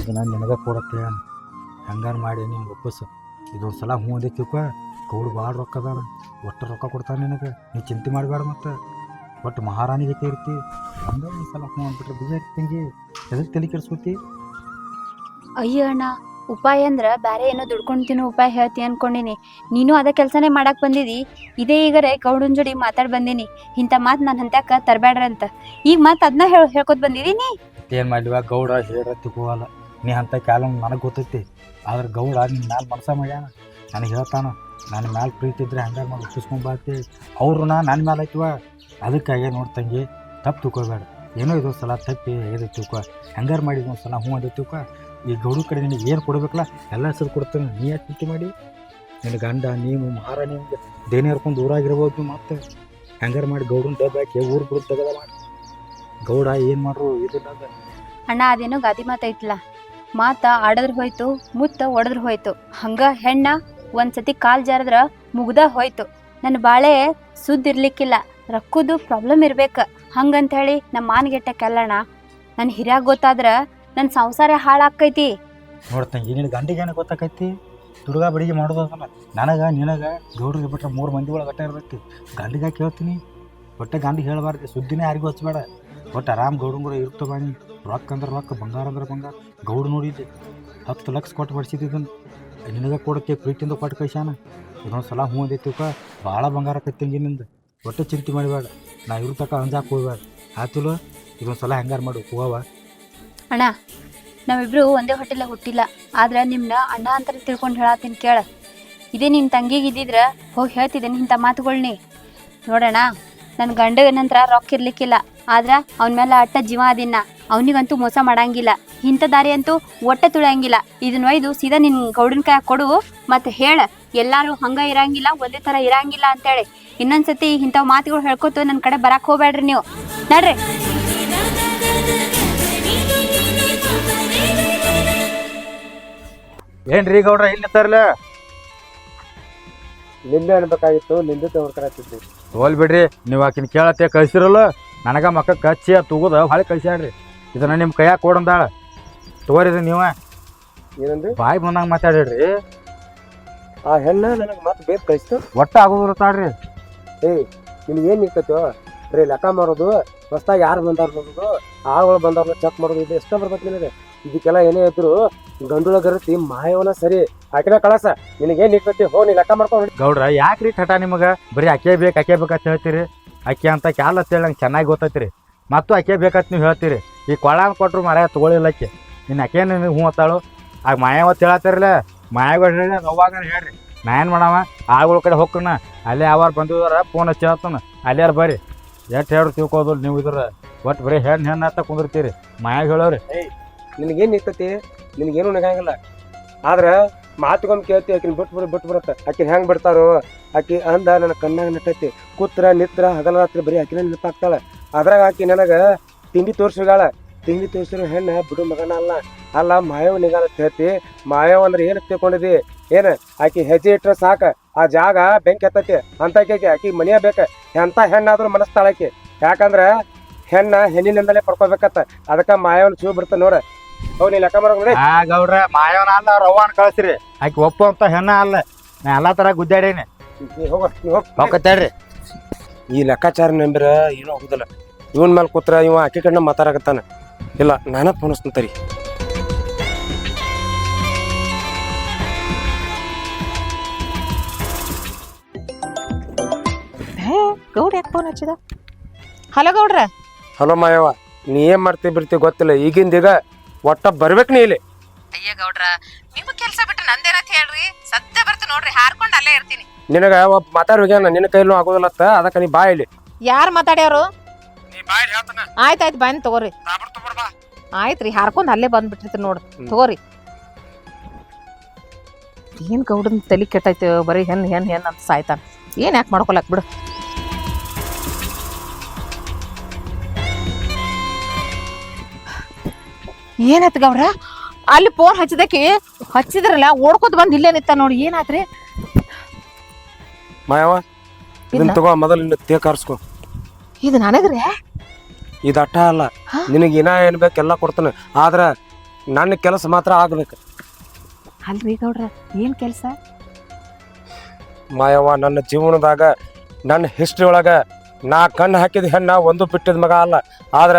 ಇದನ್ನ ನಿನಗೆ ಕೊಡತ್ತೆ ಹಂಗಾರು ಮಾಡಿ ನೀನು ಒಪ್ಪಸು. ಇದೊಂದು ಸಲ ಹ್ಞೂ ಅಂದೆ ತಿಳ್ಕೊ. ಗೌಡ ಭಾಳ ರೊಕ್ಕ ಅದಾನ. ಒಟ್ಟು ರೊಕ್ಕ ಕೊಡ್ತಾನೆ ನಿನಗೆ. ನೀ ಚಿಂತೆ ಮಾಡಬೇಡ ಮತ್ತೆ. ಒಟ್ಟು ಮಹಾರಾಣಿ ಜೊತೆ ಇರ್ತಿ. ಹಂಗೆ ಒಂದು ಸಲ ಹ್ಞೂ ಅಂದ್ಬಿಟ್ರೆ ಬಿಜ ತಿಂಗಿ. ಎದಕ್ಕೆ ತಲೆ ಕೆಡಿಸ್ಕೊತಿ? ಅಯ್ಯ ಅಣ್ಣ ಉಪಾಯ ಅಂದ್ರೆ ಬೇರೆ ಏನೋ ದುಡ್ಕೊಂಡು ತಿನ್ನೋ ಉಪಾಯ ಹೇಳ್ತಿ ಅನ್ಕೊಂಡಿನಿ. ನೀನು ಅದೇ ಕೆಲಸನೇ ಮಾಡಕ್ಕೆ ಬಂದಿದಿ. ಇದೇ ಈಗರೆ ಗೌಡನ ಜೋಡಿ ಮಾತಾಡಿ ಬಂದೀನಿ. ಇಂಥ ಮಾತು ನಾನು ಹಂತ್ಯಾಕ ತರಬೇಡ್ರಂತ ಈಗ ಮಾತು ಅದನ್ನ ಹೇಳ್ ಹೇಳ್ಕೊತ ಬಂದಿದೀನಿ ಏನು ಮಾಡಿವ ಗೌಡ ಹೇಳ ತಿಳ್ಕೋವಲ್ಲ ನೀ ಅಂಥ ಕಾಲ ನನಗೆ ಗೊತ್ತೈತಿ. ಆದ್ರೆ ಗೌಡ ನಿನ್ನ ಮ್ಯಾಲೆ ಮನಸ ಮಾಡ್ಯಾನ. ನನಗೆ ಹೇಳ್ತಾನ ನನ್ನ ಮ್ಯಾಲೆ ಪ್ರೀತಿ ಇದ್ರೆ ಹಂಗಾರೆ ಮಾಡಿ ಒಪ್ಪಿಸ್ಕೊಂಬಾರ್ತಿ ಅವ್ರು ನಾ ನನ್ನ ಮ್ಯಾಲೆ ಐತಿವ ಅದಕ್ಕಾಗೆ ನೋಡ್ತಂಗಿ ತಪ್ಪು ತಿಳ್ಕೊಬೇಡ. ಏನೋ ಇದೊಂದು ಸಲ ತಪ್ಪಿ ಇದು ತಿಳ್ಕೊ. ಹಂಗಾರ ಮಾಡಿದ ಒಂದು ಸಲ ಹ್ಞೂ ಅಂದೆ ತಿಳ್ಕೊ. ಈ ಗೌಡ ಕಡೆ ನಿನಗೆ ಏನು ಕೊಡ್ಬೇಕಲ್ಲ, ಎಲ್ಲ ಹೆಸರು ಕೊಡ್ತೇನೆ. ನೀ ಯಾಕೆ ಚಿಂತೆ ಮಾಡಿ? ನಿನ್ನ ಗಂಡ, ನೀನು ಮಾರ ನಿಮ್ಗೆ ದೇನೆ ಹರ್ಕೊಂಡು ಊರಾಗಿರ್ಬೋದು ಮತ್ತೆ. ಹಂಗಾರ ಮಾಡಿ ಗೌಡನ ಡಬ್ಬ ಹಾಕಿ ಊರು ಬಿಡು ತೆಗದ ಮಾಡಿ. ಗೌಡ ಏನು ಮಾಡ್ರು ಇದು ಅಣ್ಣ, ಅದೇನೋ ಗಾದಿ ಮಾತೈತಿಲ್ಲ ಮಾತ ಆಡದ್ರ ಹೋಯ್ತು, ಮುತ್ತ ಒಡದ್ರ ಹೋಯ್ತು. ಹಂಗ ಹೆಣ್ಣ ಒಂದ್ಸತಿ ಕಾಲ್ ಜಾರದ್ರ ಮುಗ್ದ ಹೋಯ್ತು. ನನ್ನ ಬಾಳೆ ಸುದ್ದಿರ್ಲಿಕ್ಕಿಲ್ಲ ರೊಕ್ಕದು ಪ್ರಾಬ್ಲಮ್ ಇರ್ಬೇಕ. ಹಂಗಂತ ಹೇಳಿ ನಮ್ಮ ಮಾನ್ಗೆಟ್ಟ ಕೆಲ್ಲಣ. ನನ್ನ ಹಿರಿಯಾಗ ಗೊತ್ತಾದ್ರ ನನ್ನ ಸಂಸಾರ ಹಾಳಾಕೈತಿ ನೋಡ್ತಂಗಿ ನಿನ್ನ ಗಂಡಿಗೆ ಏನಕ್ಕೆ ಗೊತ್ತಾಕೈತಿ? ದುರ್ಗಾ ಬಡಿಗೆ ಮಾಡೋದು ಅದಲ್ಲ ನನಗೆ, ನಿನಗೆ ಗೌಡ್ರಿಗೆ ಬಿಟ್ರೆ ಮೂರು ಮಂದಿ ಒಳಗೆ ಅಟ್ಟ ಗಂಡಿಗೆ ಕೇಳ್ತೀನಿ. ಒಟ್ಟೆ ಗಂಡಿಗೆ ಹೇಳಬಾರ್ದು, ಸುದ್ದಿನೇ ಯಾರಿಗೂ ಹಚ್ಚಬೇಡ. ಒಟ್ಟು ಆರಾಮ್ ಗೌಡಂಗುರ ಇರ್ತ ಬಾಣಿ. ರೊಕ್ಕ ಅಂದ್ರೆ ರೊಕ್ಕ, ಬಂಗಾರ ಅಂದ್ರೆ ಬಂಗಾರ. ಗೌಡ ನೋಡಿದ್ದೆ. ಹತ್ತು ಲಕ್ಷ ಕೊಟ್ಟು ಬಡ್ಸಿದ್ದನ್ನು ನಿನಗೆ ಕೊಡಕ್ಕೆ ಪ್ರೀತಿಯಿಂದ ಕೊಟ್ಟು ಕೈಸಾನ ಇನ್ನೊಂದು ಸಲ ಹ್ಞೂ ಅಂದೈತಿಕ ಭಾಳ ಬಂಗಾರ ಕತ್ತಿಂಗಿ ನಿಂದ. ಒಟ್ಟು ಚಿಂತೆ ಮಾಡಬೇಡ. ನಾ ಇವ್ರ ತಕ ಅಂಜಾಕ್ ಹೋಗ್ಬೇಡ. ಆತಿಲ್ಲ ಇದೊಂದು ಸಲ ಹೆಂಗಾರು ಮಾಡು ಹೋಗವ ಅಣ್ಣ, ನಾವಿಬ್ರು ಒಂದೇ ಹೊಟ್ಟೆಲ್ಲ ಹುಟ್ಟಿಲ್ಲ. ಆದ್ರೆ ನಿಮ್ಮನ್ನ ಅಣ್ಣ ಅಂತ ತಿಳ್ಕೊಂಡು ಹೇಳತ್ತೀನಿ ಕೇಳ. ಇದೇ ನಿನ್ನ ತಂಗಿಗೆ ಇದ್ದಿದ್ರೆ ಹೋಗಿ ಹೇಳ್ತಿದ್ದೇನೆ ಇಂಥ ಮಾತುಗಳ್ನಿ. ನೋಡೋಣ ನನ್ನ ಗಂಡ ನಂತರ ರೊಕ್ಕ ಇರ್ಲಿಕ್ಕಿಲ್ಲ. ಆದ್ರ ಅವನ ಮೇಲೆ ಅಟ್ಟ ಜೀವ ಅದಿನ್ನ. ಅವನಿಗಂತೂ ಮೋಸ ಮಾಡಂಗಿಲ್ಲ. ಇಂಥ ದಾರಿ ಅಂತೂ ಒಟ್ಟೆ ತುಳಿಯಂಗಿಲ್ಲ. ಇದನ್ನ ಒಯ್ದು ಸೀದಾ ನಿನ್ ಗೌಡನ ಕೈ ಕೊಡು. ಮತ್ತೆ ಹೇಳ ಎಲ್ಲಾರು ಹಂಗ ಇರಂಗಿಲ್ಲ ಒಂದೇ ತರ ಇರಂಗಿಲ್ಲ ಅಂತೇಳಿ. ಇನ್ನೊಂದ್ಸತಿ ಇಂಥ ಮಾತುಗಳು ಹೇಳ್ಕೊತು ನನ್ನ ಕಡೆ ಬರಾಕ್ ಹೋಗ್ಬೇಡ್ರಿ ನೀವು. ನಡ್ರಿ. ಏನ್ರಿ ಗೌಡ್ರ ಇಲ್ಲಿ ಸರ್ಲ ನಿಂದೇ ಅನ್ಬೇಕಾಗಿತ್ತು ನಿಂದೇ ಹೋಲ್ ಬಿಡ್ರಿ ನೀವು ಆಕಿನ ಕೇಳತ್ತೆ ಕಳ್ಸಿರಲ್ಲ ನನಗ ಮಕ್ಕ ಕಚ್ಚಿ ತುಗುದ ಹೊಳೆ ಕಳ್ಸ್ಯಾಡ್ರಿ ಇದನ್ನ ನಿಮ್ಮ ಕೈಯಾಗ ಕೊಡಂದಾಳ ತಗೋರಿ ಇದು ನೀವ. ಏನಂದ್ರಿ? ಬಾಯಿ ಬಂದಂಗ ಮಾತಾಡ್ರಿ. ಆ ಹೆಣ್ಣ ನನಗೆ ಮತ್ತೆ ಬೇಕು ಕಳಿಸ್ತು ಒಟ್ಟ ಆಗೋದ್ರ ತಾಡ್ರಿ ಏಯ್ ನಿಮ್ಗೆ ಏನ್ ನಿಂತೈತೋ? ರೀ ಲೆಕ್ಕ ಮಾಡೋದು ಹೊಸ್ದಾಗ ಯಾರು ಬಂದಾರ ನೋಡೋದು ಆಳುಗಳು ಬಂದಾರ ಚೆಕ್ ಮಾಡೋದು ಇದು ಎಷ್ಟ ಬರ್ಬೇಕು ನಿನಗೆ. ಇದಕ್ಕೆಲ್ಲ ಏನೇ ಇದ್ರು ಗಂಡುಳ ಗರತಿ ಮಾಯವನ ಸರಿ. ಆಕಿನ ಕಳಸ ನಿನಗೇನ್ ಇಟ್ಟಿ ಹೋ ನೀ ಲೆಕ್ಕ ಮಾಡ್ಕೊಂಡು ಗೌಡ್ರ ಯಾಕ್ರಿ ಠಟ ನಿಮಗೆ? ಬರೀ ಅಕ್ಕಿ ಬೇಕು ಅಕ್ಕಿ ಬೇಕಂತ ಹೇಳ್ತೀರಿ? ಅಕ್ಕಿ ಅಂತ ಕ್ಯಾಲ್ ಅಂತೇಳಿ ನಂಗೆ ಚೆನ್ನಾಗಿ ಗೊತ್ತೈತ್ರಿ. ಮತ್ತು ಅಕ್ಕಿ ಬೇಕಂತ ನೀವು ಹೇಳ್ತೀರಿ. ಈ ಕೊಳ ಕೊಟ್ಟರು ಮರ ತಗೊಳಿಲ್ಲ ಅಕ್ಕಿ ನಿನ್ನ ಅಕ್ಕಿ ನಿನಗೆ ಹ್ಞೂ ಅತ್ತಾಳು ಆಗ ಮಾಯಾವತ್ತು ಹೇಳತ್ತಿರಲ್ಲ ಮಾಯಾಗ ಹೇಳಿ ನೋವಾಗ ಹೇಳ್ರಿ. ನಾ ಏನು ಮಾಡವ? ಆಗಳ ಕಡೆ ಹೋಗ್ಕನ ಅಲ್ಲೇ ಯಾವಾರ ಬಂದಿದಾರ ಫೋನ್ ಹಚ್ಚಿ ಹೇಳ್ತಾನ. ಅಲ್ಲಾರ ಬರ್ರಿ. ಎಷ್ಟು ಹೇಳ್ರಿ ತಿಳ್ಕೋದು ನೀವು ಇದ್ರ. ಒಟ್ಟು ಬರೀ ಹೆಣ್ಣು ಹೆಣ್ಣು ಅಂತ ಕುಂದಿರ್ತೀರಿ. ಮಾಯಾಗ ಹೇಳೋರಿ. ನಿನಗೇನು ನಿಂತೈತಿ ನಿನಗೇನು ನಗಂಗಿಲ್ಲ. ಆದ್ರೆ ಮಾತುಗೊಂದು ಕೇಳ್ತಿ, ಆಕಿನ ಬಿಟ್ಟು ಬಿಡು ಬಿಟ್ಟು ಬರುತ್ತೆ ಆಕಿನ ಹೆಂಗ್ ಬಿಡ್ತಾರೋ, ಆಕಿ ಅಂದ ನನ್ನ ಕಣ್ಣಾಗ ನೆಟ್ಟೈತಿ. ಕೂತ್ರ ನಿತ್ರ ಹಗಲ ರಾತ್ರಿ ಬರೀ ಆಕಿನ ನೆನಪಾಗ್ತಾಳೆ. ಅದ್ರಾಗ ಆಕಿ ನನಗ ತಿಂಡಿ ತೋರ್ಸಿಗಾಳ ತಿಂಡಿ ತೋರ್ಸಿರೋ ಹೆಣ್ಣು ಬಿಡು ಮಗನ ಅಲ್ಲ. ಅಲ್ಲ ಮಾಯವ ನಿಗಾಲ ಹೇಳ್ತಿ ಮಾಯವ ಅಂದ್ರೆ ಏನು ತಿಳ್ಕೊಂಡಿದಿ? ಏನು? ಆಕಿ ಹೆಜ್ಜೆ ಇಟ್ಟರೆ ಸಾಕ. ಆ ಜಾಗ ಬೆಂಕಿ ಎತ್ತೈತಿ ಅಂತ ಆಕೆ ಆಕಿ ಮನೆಯ ಬೇಕು. ಎಂಥ ಹೆಣ್ಣಾದ್ರೂ ಮನಸ್ತಾಳಕಿ ಯಾಕಂದ್ರ ಹೆಣ್ಣ ಹೆಣ್ಣಿನಿಂದಲೇ ಪಡ್ಕೋಬೇಕತ್ತ. ಅದಕ್ಕೆ ಮಾಯವನ್ ಚೂ ಬಿಡ್ತ ನೋಡ. ಹೌದ್ ನೀ ಲೆಕ್ಕ ಆ ಗೌಡ್ರ ಮಾಯವನ ಅಲ್ಲ ಅವ್ರ ಅವ್ವನ ಕಳಿಸ್ರಿ. ಆಕೆ ಒಪ್ಪು ಅಂತ ಹೆಣ್ಣ ಅಲ್ಲ. ನಾ ಎಲ್ಲ ಥರ ಗುದ್ದಾಡೀನಿ. ನೀ ಹೋಗ ನೀ ಹೋಗ್. ಹೋಗತ್ತೇಳ್ರಿ ಈ ಲೆಕ್ಕಾಚಾರ ನಂಬಿರ ಏನೂ ಆಗುದಿಲ್ಲ. ಇವನ್ ಮೇಲೆ ಕೂತ್ರ ಇವ ಆಕೆ ಕಣ್ಣ ಮಾತಾಡಕತ್ತಾನ. ಇಲ್ಲ ನಾನ ಫೋನಿಸ್ತಂತರಿ ಹೇ ಗೌಡ ಯಾಕೆ ಫೋನ್ ಹಚ್ಚಿದ? ಹಲೋ ಗೌಡ್ರ. ಹಲೋ ಮಾಯವ್ವ ನೀ ಏನ್ ಮಾಡ್ತಿ ಬಿಡ್ತಿ ಗೊತ್ತಿಲ್ಲ. ಈಗಿಂದ ಈಗ ಒಟ್ಟ ಬರ್ಬೇಕು ನೀ ಇಲ್ಲಿ. ಅಯ್ಯ ಗೌಡ್ರ ನಿಮ್ಮ ಕೆಲಸ ಬಿಟ್ಟು ನಂದೇನಂತ ಹೇಳ್ರಿ? ಸದ್ಯ ಬರ್ತೀನಿ ನೋಡ್ರಿ ಹಾರ್ಕೊಂಡು ಅಲ್ಲೇ ಇರ್ತೀನಿ. ನಿನಗ ಒಬ್ಬ ಮಾತಾಡ್ ಹೋಗ್ಯಾನ ನಿನ್ನ ಕೈಲೂ ಆಗೋದಿಲ್ಲತ್ತ ಅದಕ್ಕೆ ನೀ ಬಾ ಇಲ್ಲಿ. ಯಾರು ಮಾತಾಡ್ಯಾರು ನೀ ಬಾ ಇಲ್ಲಿ ಹೇಳ್ತಾನ. ಆಯ್ತಾಯ್ತು ಬಂದ್ ತಗೋರಿ. ತಾಬರ್ ತಗೊಂಡ್ ಬಾ. ಆಯ್ತ್ರಿ ಹಾರ್ಕೊಂಡ್ ಅಲ್ಲೇ ಬಂದ್ಬಿಟ್ಟಿರ್ತೀನಿ ನೋಡ್ರಿ ಹ್ಮ್. ತಗೋರಿ. ಏನ್ ಗೌಡನ್ ತಲೆ ಕೆಟ್ಟೈತೆ ಬರೀ ಹೆಣ್ ಹೆಣ್ ಹೆಣ್ ಅಂತ ಸಾಯ್ತಾನ. ಏನ್ ಯಾಕೆ ಮಾಡ್ಕೊಳಕ್ ಬಿಡು. ಏನಾಯ್ತು ಗೌರ? ಅಲ್ಲಿ ಫೋನ್ ಹಚ್ಚಿದಕ್ಕೆ ಹಚ್ಚಿದ್ರಲ್ಲ ಓಡ್ಕೋತ ಬಂದ್ ಇಲ್ಲೇ ನಿತ್ತ ನೋಡಿ ಏನಾತ್ರಿ ಮಾಯವ್ವ ಇದನ್ನ? ತಗೋ ಮೊದಲು ತೇ ಕಾರ್ಸ್ಕೊ. ಇದು ನನಗ್ರಿ? ಇದು ಅಟ್ಟ ಅಲ್ಲ. ನಿನಗೆ ಇನ್ನ ಏನ್ ಬೇಕು ಎಲ್ಲ ಕೊಡ್ತಾನೆ. ಆದ್ರೆ ನನ್ನ ಕೆಲಸ ಮಾತ್ರ ಆಗ್ಬೇಕು. ಅಲ್ರಿ ಗೌಡ್ರ ಏನ್ ಕೆಲಸ? ಮಾಯವ್ವ ನನ್ನ ಜೀವನದಾಗ ನನ್ನ ಹಿಸ್ಟ್ರಿ ಒಳಗ ನಾ ಕಣ್ಣು ಹಾಕಿದ ಹೆಣ್ಣ ಒಂದು ಬಿಟ್ಟಿದ ಮಗ ಅಲ್ಲ. ಆದ್ರ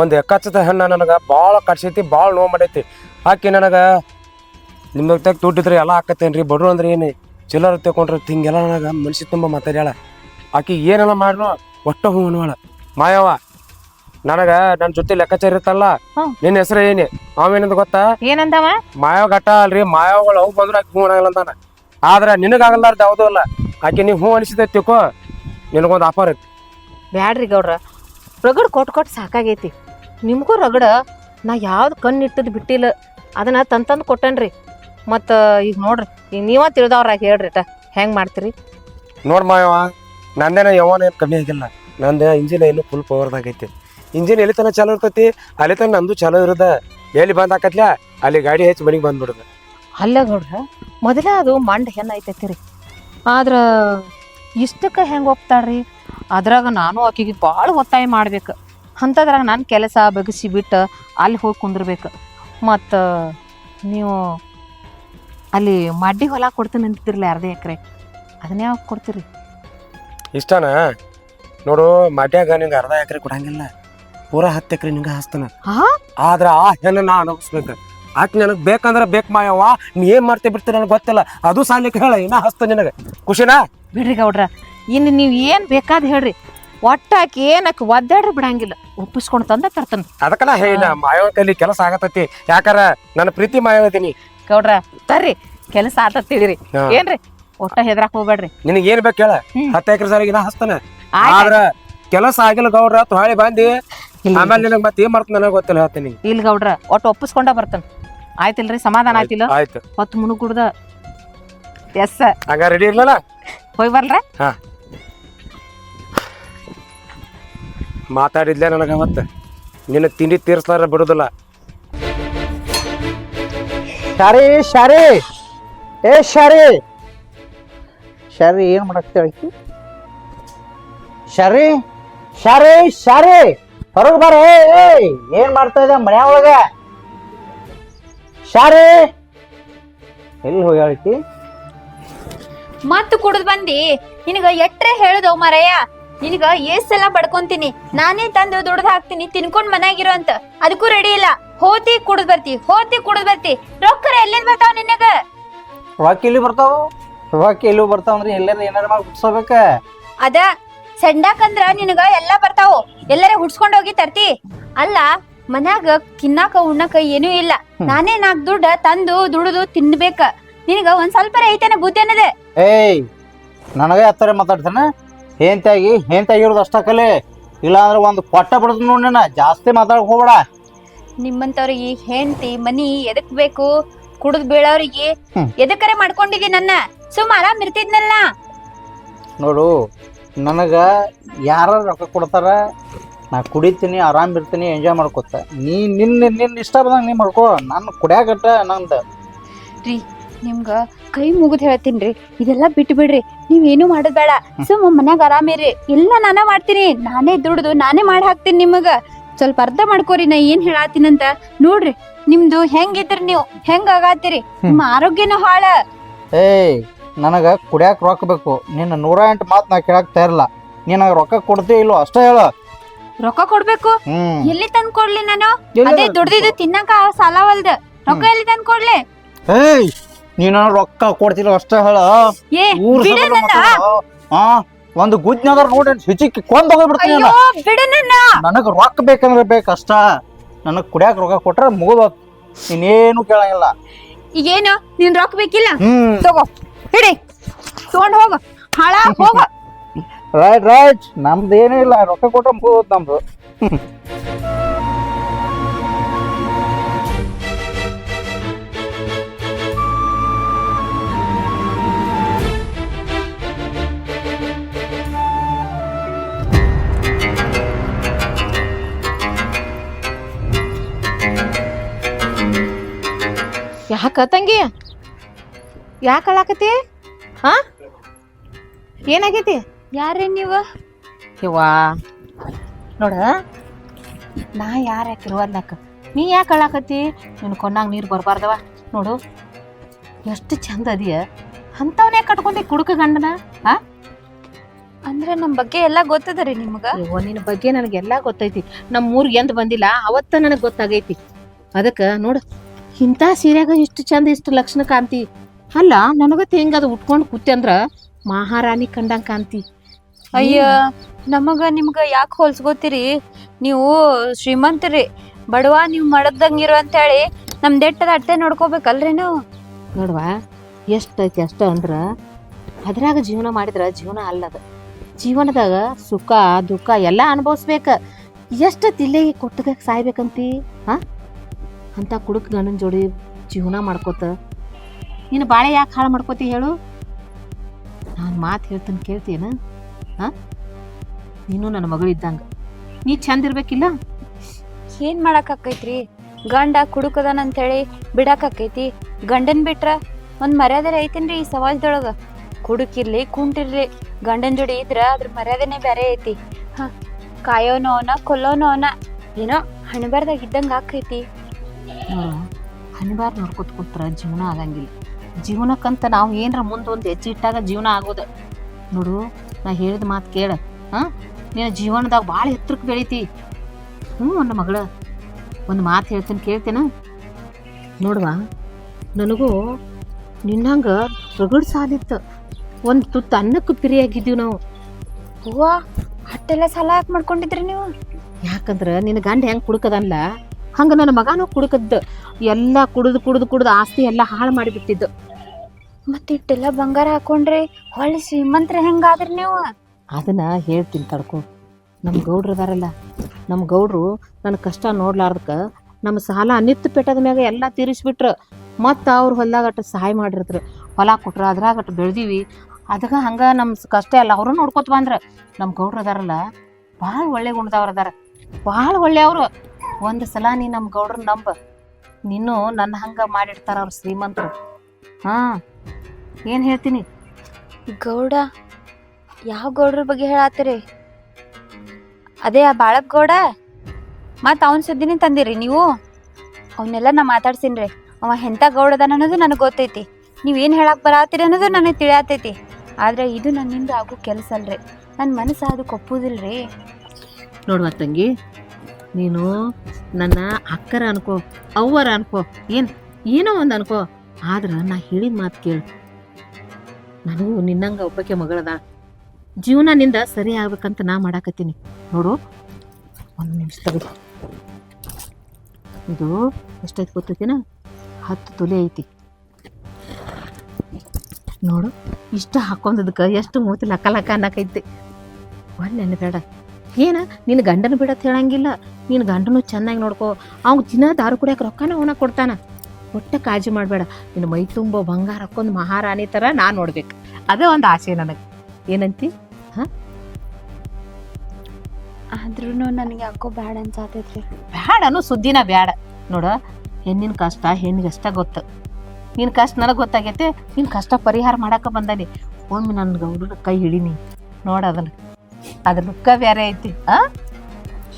ಒಂದು ಎಕ್ಕಚ್ಚದ ಹೆಣ್ಣು ನನಗೆ ಭಾಳ ಕಟ್ಸೈತಿ ಭಾಳ ನೋವು ಮಾಡೈತಿ. ಆಕೆ ನನಗೆ ನಿಮ್ಮ ತೆಗ್ ದುಡ್ಡಿದ್ರೆ ಎಲ್ಲ ಹಾಕತ್ತೇನ್ರಿ ಬಡ್ರು ಅಂದ್ರೆ ಏನು ಚಿಲ್ಲರ ತಗೊಂಡ್ರೆ ಹಿಂಗೆಲ್ಲ ನನಗೆ ಮನುಷ್ಯ ತುಂಬ ಮಾತಾಡ್ಯಾಳ. ಆಕೆ ಏನೆಲ್ಲ ಮಾಡ್ರು ಒಟ್ಟ ಹೂ ಅನ್ವಾಳ ಮಾಯವ್ವ ನನಗ ನನ್ನ ಜೊತೆ ಲೆಕ್ಕಾಚಾರ ಇರುತ್ತಲ್ಲ. ನಿನ್ನ ಹೆಸರು ಏನಿ? ಅವೇನಂತ ಗೊತ್ತಾ? ಏನಂದವ? ಮಾಯವ ಘಟ್ಟ ಅಲ್ರಿ ಮಾಯವಗಳು ಅವು ಬಂದ್ರೆ ಆಕೆ ಹೂ ಆಗಲ್ಲ ಅಂತಾನ ಆದ್ರೆ ನಿನಗಾಗಲ್ಲಾರ್ದು ಯಾವುದೂ ಅಲ್ಲ ಆಕೆ ನೀವು ಹೂ ಅನಿಸಿದ ತಿಳ್ಕೊ ನಿನಗೊಂದು ಆಫರ್ ಐತಿ. ಬ್ಯಾಡ್ರಿ ಗೌಡ್ರ ರಗಡ್ ಕೊಟ್ಟು ಕೊಟ್ಟು ಸಾಕಾಗೈತಿ. ನಿಮಗೂ ರಗಡ? ನಾ ಯಾವ್ದು ಕಣ್ಣಿಟ್ಟದ್ ಬಿಟ್ಟಿಲ್ಲ. ಅದನ್ನ ತಂತಂದು ಕೊಟ್ಟನ್ರಿ. ಮತ್ತು ಈಗ ನೋಡ್ರಿ ಈಗ ನೀವ ತಿಳಿದವ್ರಾಗ ಹೇಳ್ರಿ ಟ. ಹೆಂಗೆ ಮಾಡ್ತೀರಿ? ನೋಡಿ ಮಾವ ನಂದೇನ ಯಾವನ ಏನು ಕಮ್ಮಿ ಆಗಿಲ್ಲ. ನಂದು ಇಂಜಿನ್ ಏನು ಫುಲ್ ಪವರ್ದಾಗ ಐತಿ. ಇಂಜಿನ್ ಎಲ್ಲಿ ತನಕ ಚಲೋ ಇರ್ತೈತಿ? ಅಲ್ಲಿ ತನಕ ನಂದು ಚಲೋ ಇರೋದ. ಎಲ್ಲಿ ಬಂದ್ ಹಾಕತ್ಲ? ಅಲ್ಲಿ ಗಾಡಿ ಹೆಚ್ಚು ಮನೆಗೆ ಬಂದ್ಬಿಡುದ. ಅಲ್ಲ ನೋಡ್ರ ಮೊದಲೇ ಅದು ಮಂಡ್ ಹೆಣ್ಣು ಐತೈತಿ ರೀ ಆದ್ರ ಇಷ್ಟಕ್ಕೆ ಹೆಂಗೆ ಒಪ್ತಾಳ್ರಿ? ಅದ್ರಾಗ ನಾನು ಆಕಿಗೆ ಭಾಳ ಒತ್ತಾಯ ಮಾಡ್ಬೇಕು. ಅಂಥದ್ರಾಗ ನಾನು ಕೆಲಸ ಬಗ್ಸಿ ಬಿಟ್ಟು ಅಲ್ಲಿ ಹೋಗಿ ಕುಂದಿರ್ಬೇಕು. ಮತ್ತು ನೀವು ಅಲ್ಲಿ ಮಡ್ಡಿ ಹೊಲ ಕೊಡ್ತೀನಿ ಅಂತಿರಲಿ ಅರ್ಧ ಎಕರೆ. ಅದನ್ನ ಯಾವಾಗ ಕೊಡ್ತೀರಿ? ಇಷ್ಟನಾ? ನೋಡು ಮಡ್ಯಾಗ ನಿಂಗೆ ಅರ್ಧ ಎಕರೆ ಕೊಡಂಗಿಲ್ಲ. ಪೂರ ಹತ್ತು ಎಕರೆ ನಿಂಗೆ ಹಸ್ತಾನ. ಹಾ? ಆದ್ರ ಆ ಹೆಣ್ಣು ನಾ ಅನುಭವಿಸ್ಬೇಕು. ಆಕೆ ನನಗೆ ಬೇಕಂದ್ರೆ ಬೇಕು ಮಾಯವ್ವ. ನೀ ಏನು ಮಾಡ್ತೇ ಬಿಡ್ತೀನಿ ನನಗೆ ಗೊತ್ತಿಲ್ಲ. ಅದು ಸಾಲಿಕ್ಕೆ ಹೇಳ ಇನ್ನ ಹಸ್ತ ನಿನಗೆ. ಖುಷಿನಾ? ಬಿಡ್ರಿ ಗೌಡ್ರ. ಇನ್ನು ನೀವು ಏನು ಬೇಕಾದ ಹೇಳ್ರಿ. ಒಟ್ಟಾಕಿ ಏನಕ್ಕೆ ಒದ್ದಾಡ್ರಿ ಬಿಡಂಗಿಲ್ಲ. ಒಪ್ಪಿಸ್ಕೊಂಡು ತಂದ ತರ್ತಾನ. ಅದಕ್ಕ ನಾ ಹೇಳಿನ ಮಾಯವ್ನ ಕೈಲಿ ಕೆಲಸ ಆಗತೈತಿ. ಯಾಕಾರ ನನ್ನ ಪ್ರೀತಿ ಮಾಯವದಿನಿ. ಗೌಡ್ರ ತರ್ರಿ. ಕೆಲಸ ಆತ ತಿಳಿರಿ. ಹಾ. ಏನ್ರಿ? ಒಟ್ಟ ಹೆದ್ರಾಕ್ ಹೋಗ್ಬೇಡ್ರಿ. ನಿನಗೆ ಏನ್ ಬೇಕು ಹೇಳ ಹ್ಮ್. ಹತ್ತು ಎಕರೆ ಸಾರಿಗೆ ಹಸ್ತಾನ. ಆಯ್ತ್ ಆದ್ರ ಕೆಲಸ ಆಗಿಲ್ಲ ಗೌಡ್ರ ತೊಳಿ ಬಂದಿ. ಇಲ್ಲ, ಆಮೇಲೆ ನಿನಗೆ ಮತ್ತೆ ಏನ್ ಮಾಡ್ತಾನೆ ನನಗೆ ಗೊತ್ತಿಲ್ಲ ಹೇಳ್ತೀನಿ ಇಲ್ಲಿ ಗೌಡ್ರ ಒಟ್ಟು ಒಪ್ಪಿಸ್ಕೊಂಡ ಬರ್ತಾನೆ. ಆಯ್ತಿಲ್ರಿ ಸಮಾಧಾನ ಆಯ್ತಿಲ್ಲ? ಆಯ್ತು. ಹೊತ್ತು ಮುಣುಗುಡ್ದ. ಎಸ್. ಹಂಗ ರೆಡಿ ಇರ್ಲಲ್ಲ? ಹೋಗಿ ಬರ್ಲ್ರ? ಮಾತಾಡಿದ್ಲೆ ನನಗೆ ಮತ್ತೆ? ನಿನ್ನ ತಿಂಡಿ ತೀರ್ಸ್ಲಾರ ಬಿಡುದಿಲ್ಲ. ಶಾರಿ ಶಾರಿ! ಏ ಶಾರಿ! ಶಾರಿ ಏನ್ ಮಾಡಕ್ತೇಳಿ ಶಾರಿ ಶಾರಿ ಶಾರಿ! ಹೊರಗೆ ಬರ ಏ ಏನ್ ಮಾಡ್ತಾ ಇದ್ದ ಮನೆ ಒಳಗ? ಶಾರಿ! ಎಲ್ಲಿ ಹೋಗಿ ಮತ್ತು ಕುಡಿದು ಕುಡ್ದ್ ಬಂದಿ. ನಿನಗ ಎಟ್ರೆ ಹೇಳುದವ್ ಮರಯ್ಯ ನಿನಗ ಎಷ್ಟ್ ಸಲ ಬಡ್ಕೊಂತೀನಿ ನಾನೇ ತಂದು ದುಡ್ದು ಹಾಕ್ತೀನಿ ತಿನ್ಕೊಂಡ್ ಮನ್ಯಾಗಿರೋ ಅಂತ. ಅದಕ್ಕೂ ರೆಡಿ ಇಲ್ಲ. ಹೋತಿ ಕುಡ್ದ್ ಬರ್ತಿ ಹೋತಿ ಕುಡ್ದ್ ಬರ್ತಿ. ರೊಕ್ಕರ ಎಲ್ಲಿಂದ ಬರ್ತಾವ ನಿನಗ? ರೊಕ್ಕ ಇಲ್ಲಿ ಬರ್ತಾವ? ರೊಕ್ಕ ಎಲ್ಲಿ ಬರ್ತಾವ ಅಂದ್ರೆ ಎಲ್ಲಾರ ಏನಾರ ಮಾಡಿ ಹುಟ್ಸಬೇಕ ಅದ ಸಂಡಾಕಂದ್ರ ನಿನಗ ಎಲ್ಲಾ ಬರ್ತಾವ. ಎಲ್ಲಾರ ಹುಡ್ಸ್ಕೊಂಡ್ ಹೋಗಿ ತರ್ತಿ. ಅಲ್ಲ ಮನ್ಯಾಗ ತಿನ್ನಾಕ ಉಣ್ಣಾಕ ಏನೂ ಇಲ್ಲ. ನಾನೇ ನಾಕ್ ದುಡ್ಡ ತಂದು ದುಡ್ದು ತಿನ್ಬೇಕ. ನಿನಗ ಒಂದ್ ಸ್ವಲ್ಪ ಐತೇನ ಬುದ್ಧಿ ಅನ್ನದೆ. ಏಯ್ ನನಗೆ ಹತ್ತರ ಮಾತಾಡ್ತಾನ. ಹೇಂತಾಗಿ ಹೆಂತಾಗಿರೋದು ಅಷ್ಟ ಕಲೆ. ಇಲ್ಲ ಅಂದ್ರೆ ಒಂದು ಕೊಟ್ಟ ಬಿಡ್ದು ನೋಡಿ ಜಾಸ್ತಿ ಮಾತಾಡಕ್ ಹೋಗ್ಬೇಡ. ನಿಮ್ಮಂತವ್ರಿಗೆ ಹೆಂಡತಿ ಮನಿ ಎದಕ್ ಬೇಕು? ಕುಡಿದ್ ಬೀಳೋರಿಗೆ. ಎದಕ್ಕರೆ ಮಾಡ್ಕೊಂಡಿದಿ ನನ್ನ? ಸುಮ್ಮ ಆರಾಮ್ ಇರ್ತಿದ್ನಲ್ಲ. ನೋಡು ನನಗ ಯಾರ ರೊಕ್ಕ ಕೊಡ್ತಾರ ನಾ ಕುಡಿತೀನಿ ಆರಾಮ್ ಇರ್ತೀನಿ ಎಂಜಾಯ್ ಮಾಡ್ಕೊತ. ನೀ ನಿನ್ನ ನಿನ್ನ ಇಷ್ಟ ಬಂದಂಗ ನೀ ಮಾಡ್ಕೋ. ನಾನು ಕುಡಿಯಾಕಟ್ಟ ನಂದು. ನಿಮ್ಗ ಕೈ ಮುಗಿದ್ ಹೇಳ್ತೀನ್ರಿ. ಇದೆಲ್ಲ ಬಿಟ್ಟು ಬಿಡ್ರಿ. ನೀವ್ ಏನು ಮಾಡೋದ್ ಬೇಡ. ಸುಮ್ಮ ಮನ್ಯಾಗ ಆರಾಮಿರಿ ಎಲ್ಲ ನಾನೇ ಮಾಡ್ತೀನಿ. ನಾನೇ ದುಡ್ದು ನಾನೇ ಮಾಡಿ ಹಾಕ್ತೀನಿ ನಿಮಗ. ಸ್ವಲ್ಪ ಅರ್ಧ ಮಾಡ್ಕೋರಿ ನಾ ಏನ್ ಹೇಳಾತೀನಂತ. ನೋಡ್ರಿ ನಿಮ್ದು ಹೆಂಗಿದ್ರಿ ನೀವು? ಹೆಂಗ ಆಗಾತಿರಿ? ನಿಮ್ಮ ಆರೋಗ್ಯನೂ ಹಾಳ. ಏಯ್ ನನಗ ಕುಡಿಯಾಕ ರೊಕ್ಕ ಬೇಕು. ನಿನ್ನ ನೂರ ಎಂಟು ಮಾತ್ ನಾ ಕೇಳಕ್ ತಯಾರಿಲ್ಲ ನೀನ ರೊಕ್ಕ ಕೊಡ್ತೀಯ ಇಲ್ಲೋ ಅಷ್ಟೇ ಹೇಳು. ರೊಕ್ಕ ಕೊಡ್ಬೇಕು? ಹ್ಮ್. ಎಲ್ಲಿ ತಂದ್ ಕೊಡ್ಲಿ ನಾನು? ಎಲ್ಲಿ ಅದೇ ದುಡ್ದಿದ್ದು ತಿನ್ನಕ ಸಾಲವಲ್ದ. ರೊಕ್ಕ ಎಲ್ಲಿ ತಂದ್ ಕೊಡ್ಲಿ? ಏಯ್ ನೀನು ರೊಕ್ಕ ಕೊಡ್ತಿಲ್ಲ ಅಷ್ಟೇ ಹೇಳ. ಏ ಊರ್ ಬಿಡು ಸಂಬಂಧ ನನ್ನ. ಮಾತಾಡು. ಆ ಒಂದು ಗುಜ್ಞಾದ್ರ ನೋಡಿ ಹಿಚಿಕ್ ಕೊಂದ್ ಹೋಗ್ಬಿಡ್ತೀನಿ ಅಯ್ಯೋ ಬಿಡು ನನ್ನ. ನನಗ ರೊಕ್ಕ ಬೇಕಂದ್ರೆ ಬೇಕಷ್ಟ ನನಗ್ ಕುಡಿಯಾಕ ರೊಕ್ಕ ಕೊಟ್ರೆ ಮುಗಿದ ನೀನೇನು ಕೇಳಂಗಿಲ್ಲ. ಈಗೇನು ನೀನ್ ರೊಕ್ಕ ಬೇಕಿಲ್ಲ? ಹ್ಮ್. ತಗೋ. ಹಿಡಿ. ತಗೊಂಡ್ ಹೋಗ. ಹಾಳ ಹೋಗ. ರೈಟ್ ರೈಟ್ ನಮ್ದು ಏನೂ ಇಲ್ಲ. ರೊಕ್ಕ ಕೊಟ್ರೆ ಮುಗಿದ್ ನಮ್ದು. ಯಾಕ ತಂಗಿ? ಯಾಕೆ ಅಳಾಕತಿ ಹಾ? ಏನಾಗೈತಿ? ಯಾರೇ ನೀವು? ಯವ್ವಾ. ನೋಡ ನಾ ಯಾರ ಅದ್ನಾಕ ನೀ ಯಾಕೆ ಅಳಾಕತಿ ನಿನ್ನ ಕೊನ್ನಾಗ ನೀರು ಬರಬಾರ್ದವ. ನೋಡು ಎಷ್ಟು ಚಂದ ಅದೀಯ. ಅಂಥವನ್ನೇ ಕಟ್ಕೊಂಡಿ ಕುಡುಕ ಗಂಡನ ಹಾ ಅಂದ್ರೆ ನಮ್ಮ ಬಗ್ಗೆ ಎಲ್ಲಾ ಗೊತ್ತದರಿ ನಿಮ್ಗ? ಓ ನಿನ್ನ ಬಗ್ಗೆ ನನಗೆಲ್ಲ ಗೊತ್ತೈತಿ. ನಮ್ಮ ಊರಿಗೆ ಎಂದ್ ಬಂದಿಲ್ಲ ಅವತ್ತ ನನಗೆ ಗೊತ್ತಾಗೈತಿ. ಅದಕ್ಕೆ ನೋಡು ಇಂಥ ಸೀರೆಗ ಇಷ್ಟು ಚಂದ ಇಷ್ಟು ಲಕ್ಷಣ ಕಾಂತಿ ಅಲ್ಲ ನನಗತ್ತೆ ಹೆಂಗ ಅದು ಉಟ್ಕೊಂಡು ಕೂತಿ ಅಂದ್ರ ಮಹಾರಾಣಿ ಕಂಡಂಗ್ ಕಾಂತಿ ಅಯ್ಯ ನಮಗ ನಿಮ್ಗ ಯಾಕೆ ಹೋಲ್ಸ್ಕೋತೀರಿ? ನೀವು ಶ್ರೀಮಂತರಿ ಬಡವ ನೀವು ಮಡಗ್ದಂಗಿರು ಅಂತ ಹೇಳಿ ನಮ್ ದೆಟ್ಟದ ಅಟ್ಟೆ ನೋಡ್ಕೋಬೇಕಲ್ರಿ ನಾವು? ನೋಡ್ವಾ ಎಷ್ಟೈತಿ ಅಷ್ಟ ಅಂದ್ರ ಅದ್ರಾಗ ಜೀವನ ಮಾಡಿದ್ರ ಜೀವನ ಅಲ್ಲದ. ಜೀವನದಾಗ ಸುಖ ದುಃಖ ಎಲ್ಲ ಅನುಭವಿಸ್ಬೇಕ. ಎಷ್ಟು ತಿಲ್ಲೆಗೆ ಕೊಟ್ಟದಾಗ ಸಾಯ್ಬೇಕಂತಿ? ಹಾ ಅಂತ ಕುಡುಕ್ ಗಂಡನ ಜೋಡಿ ಜೀವನ ಮಾಡ್ಕೋತ. ನೀನು ಬಾಳೆ ಯಾಕೆ ಹಾಳು ಮಾಡ್ಕೋತಿ ಹೇಳು? ನಾನು ಮಾತು ಹೇಳ್ತೀನಿ ಕೇಳ್ತೀನ? ಹಾ? ನೀನು ನನ್ನ ಮಗಳಿದ್ದಂಗ. ನೀ ಚಂದ ಇರ್ಬೇಕಿಲ್ಲ? ಏನ್ ಮಾಡೋಕ್ಕಾಕೈತ್ರಿ? ಗಂಡ ಕುಡುಕದನಂತೇಳಿ ಅಂತ ಹೇಳಿ ಬಿಡಕ್ ಗಂಡನ ಗಂಡನ್ ಬಿಟ್ರ ಒಂದ್ ಮರ್ಯಾದೆ ಐತೇನ್ರಿ ಈ ಸಮಾಜದೊಳಗ. ಕುಡುಕಿರ್ಲಿ, ಕುಂಟಿರ್ಲಿ, ಗಂಡನ್ ಜೋಡಿ ಇದ್ರ ಅದ್ರ ಮರ್ಯಾದೆನೆ ಬೇರೆ ಐತಿ. ಹ, ಕಾಯೋನೋ ಅವನ, ಕೊಲ್ಲೋನೋ ಅವನ, ಏನೋ ಹಣಬಾರ್ದಾಗ ಇದ್ದಂಗ ಆಕೈತಿ. ನೋಡು ಹಣಿಬಾರ್ ನೋಡ್ಕೊತ ಕೂತ್ರ ಜೀವನ ಆಗಂಗಿಲ್ಲ. ಜೀವನಕ್ಕಂತ ನಾವು ಏನರ ಮುಂದೆ ಒಂದು ಹೆಜ್ಜೆ ಇಟ್ಟಾಗ ಜೀವನ ಆಗೋದು. ನೋಡು ನಾ ಹೇಳಿದ ಮಾತು ಕೇಳ. ಹಾ? ನೀನು ಜೀವನದಾಗ ಭಾಳ ಎತ್ತರಕ್ಕೆ ಬೆಳಿತಿ. ಹ್ಞೂ ನನ್ನ ಮಗಳ. ಒಂದು ಮಾತು ಹೇಳ್ತೀನಿ ಕೇಳ್ತೇನೆ? ನೋಡುವ ನನಗೂ ನಿನ್ನಂಗ ರಗಡ್ ಸಾಲಿತ್ತು. ಒಂದು ತುತ್ತು ಅನ್ನಕ್ಕೆ ಪಿರಿಯಾಗಿದ್ದೀವಿ ನಾವು. ಹೂವ ಅಟ್ಟೆಲ್ಲ ಸಾಲ ಯಾಕೆ ಮಾಡ್ಕೊಂಡಿದ್ರಿ ನೀವು? ಯಾಕಂದ್ರೆ ನಿನ್ನ ಗಂಡ ಹೆಂಗ್ ಕುಡುಕದಲ್ಲ ಹಂಗ ನನ್ನ ಮಗನೂ ಕುಡುಕದ್ದ. ಎಲ್ಲ ಕುಡಿದು ಕುಡಿದು ಕುಡಿದು ಆಸ್ತಿ ಎಲ್ಲ ಹಾಳು ಮಾಡಿಬಿಟ್ಟಿದ್ದು. ಮತ್ತೆ ಇಟ್ಟೆಲ್ಲ ಬಂಗಾರ ಹಾಕೊಂಡ್ರೆ ಹೊಳ್ಳಿ ಶ್ರೀಮಂತ್ರ ಹೆಂಗಾದ್ರಿ ನೀವು? ಅದನ್ನ ಹೇಳ್ತೀನಿ ತಡ್ಕೊ. ನಮ್ಮ ಗೌಡ್ರು ಅದಾರಲ್ಲ ನಮ್ಮ ಗೌಡ್ರು ನನ್ನ ಕಷ್ಟ ನೋಡ್ಲಾರ್ದಕ್ಕೆ ನಮ್ಮ ಸಾಲ ನಿತ್ತು ಪೆಟ್ಟದ ಮ್ಯಾಗ ಎಲ್ಲ ತೀರಿಸ್ಬಿಟ್ರು. ಮತ್ತು ಅವ್ರ ಹೊಲ್ದಾಗಟ್ಟು ಸಹಾಯ ಮಾಡಿರ್ತ್ರು. ಹೊಲ ಕೊಟ್ರು ಅದ್ರಾಗಟ್ಟು ಬೆಳೆದೀವಿ. ಅದಕ್ಕೆ ಹಂಗೆ ನಮ್ಮ ಕಷ್ಟ ಎಲ್ಲ ಅವರು ನೋಡ್ಕೊತ ಬಂದ್ರ. ನಮ್ಮ ಗೌಡ್ರು ಅದಾರಲ್ಲ ಭಾಳ ಒಳ್ಳೆ ಗುಣದವ್ರು ಅದಾರ. ಭಾಳ ಒಳ್ಳೆಯವರು ಒಂದು ಸಲ ನೀ ನಮ್ಮ ಗೌಡ್ರ ನಂಬ. ನೀನು ನನ್ನ ಹಂಗೆ ಮಾಡಿರ್ತಾರ ಅವ್ರು ಶ್ರೀಮಂತರು. ಹಾಂ ಏನು ಹೇಳ್ತೀನಿ? ಗೌಡ ಯಾವ ಗೌಡ್ರ ಬಗ್ಗೆ ಹೇಳತ್ತೀರಿ? ಅದೇ ಆ ಬಾಳಪ್ಪ ಗೌಡ? ಮತ್ತು ಅವನ್ ಸುದ್ದಿನೇ ತಂದಿರಿ ನೀವು? ಅವನ್ನೆಲ್ಲ ನಾ ಮಾತಾಡ್ಸಿನ್ರಿ. ಅವ ಎಂಥ ಗೌಡ ಅದಾನ ಅನ್ನೋದು ನನಗೆ ಗೊತ್ತೈತಿ. ನೀವೇನು ಹೇಳಕ್ಕೆ ಬರತ್ತೀರಿ ಅನ್ನೋದು ನನಗೆ ತಿಳಿಯತೈತಿ. ಆದ್ರೆ ಇದು ನನ್ನಿಂದ ಆಗೋ ಕೆಲಸ ಅಲ್ರಿ ನನ್ನ ಮನಸ್ಸು ಅದಕ್ಕೆ ರೀ ನೋಡುವ ತಂಗಿ ನೀನು ನನ್ನ ಅಕ್ಕರ ಅನ್ಕೋ, ಅವ್ವರ ಅನ್ಕೋ, ಏನು, ಏನೋ ಒಂದು ಅನ್ಕೋ. ಆದ್ರೆ ನಾ ಹೇಳಿದ ಮಾತು ಕೇಳು. ನನಗೂ ನಿನ್ನಂಗ ಒಬ್ಬಕ್ಕೆ ಮಗಳದ. ಜೀವನ ನಿಂದ ಸರಿ ಆಗ್ಬೇಕಂತ ನಾ ಮಾಡಾಕತ್ತೀನಿ. ನೋಡು, ಒಂದು ನಿಮಿಷ ತೆಗೆದು ಇದು ಎಷ್ಟೈತಿ ಗೊತ್ತೈತಿನ? ಹತ್ತು ತೊಲೆ ಐತಿ. ನೋಡು, ಇಷ್ಟ ಹಾಕೊಂಡದಕ್ಕೆ ಎಷ್ಟು ಮೂತಿ ಲಕ್ಕ ಲಕ್ಕ ಅನ್ನಕೈತಿ. ಒಳ್ಳೆ ಬೇಡ ಏನ ನಿನ್ನ ಗಂಡನ ಬಿಡತ್ ಹೇಳಂಗಿಲ್ಲ. ನಿನ್ನ ಗಂಡನು ಚೆನ್ನಾಗಿ ನೋಡ್ಕೋ. ಅವ್ನು ದಿನ ದಾರು ಕುಡಿಯಕ್ಕೆ ರೊಕ್ಕನ ಅವನ ಕೊಡ್ತಾನೆ. ಒಟ್ಟ ಕಾಳಜಿ ಮಾಡಬೇಡ. ನಿನ್ನ ಮೈ ತುಂಬ ಬಂಗಾರ ಹಾಕೊಂಡು ಮಹಾರಾಣಿ ಥರ ನಾನು ನೋಡ್ಬೇಕು. ಅದೇ ಒಂದು ಆಸೆ ನನಗೆ. ಏನಂತಿ? ಆದ್ರೂ ನನಗೆ ಯಾಕೋ ಬ್ಯಾಡ ಅನ್ಸಾತೈತ್ರಿ. ಬ್ಯಾಡ ಅನ್ನೋ ಸುದ್ದಿನ ಬ್ಯಾಡ. ನೋಡ ಹೆಣ್ಣಿನ ಕಷ್ಟ ಹೆಣ್ಣಿಗೆ ಅಷ್ಟ ಗೊತ್ತು. ನಿನ್ನ ಕಷ್ಟ ನನಗೆ ಗೊತ್ತಾಗೈತೆ ನಿನ್ನ ಕಷ್ಟ ಪರಿಹಾರ ಮಾಡಕ್ಕೆ ಬಂದಾನಿ. ಒಮ್ಮೆ ನನ್ನ ಗೌಡ್ರ ಕೈ ಹಿಡೀನಿ ನೋಡ ಅದನ್ನ. ಅದ್ರ ಲುಕ್ಕ ಬೇರೆ ಐತಿ. ಹಾ?